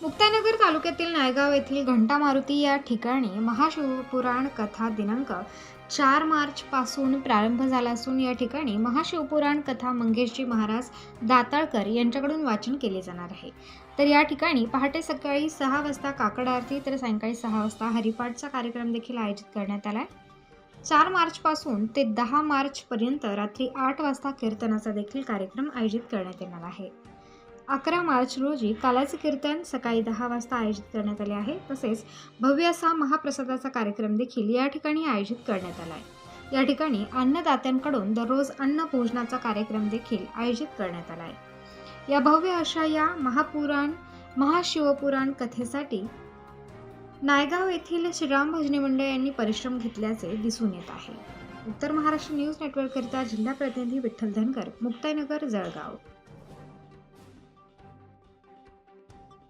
मुक्तानगर तालुक्यातील नायगाव येथील घंटा मारुती या ठिकाणी महाशिवपुराण कथा दिनांक चार मार्च पासून प्रारंभ झाला असून या ठिकाणी महाशिवपुराण कथा मंगेशजी महाराज दाताळकर यांच्याकडून वाचन केले जाणार आहे. तर या ठिकाणी पहाटे सकाळी सहा वाजता काकड आरती तर सायंकाळी सहा वाजता हरिपाठचा कार्यक्रम देखील आयोजित करण्यात आला आहे चार मार्चपासून ते दहा मार्चपर्यंत रात्री आठ वाजता कीर्तनाचा देखील कार्यक्रम आयोजित करण्यात येणार आहे. अकरा मार्च रोजी कालाचे कीर्तन सकाळी दहा वाजता आयोजित करण्यात आले आहे. तसेच भव्य असा महाप्रसादाचा कार्यक्रम देखील या ठिकाणी आयोजित करण्यात आला आहे. या ठिकाणी अन्नदात्यांकडून दररोज अन्न भोजनाचा कार्यक्रम देखील आयोजित करण्यात आला आहे. या भव्य अशा या महापुराण महाशिवपुराण कथेसाठी नायगाव येथील श्रीराम भजनी मंडळ यांनी परिश्रम घेतल्याचे दिसून येत आहे. उत्तर महाराष्ट्र न्यूज नेटवर्ककरिता जिल्हा प्रतिनिधी विठ्ठल धनकर मुक्ताईनगर जळगाव.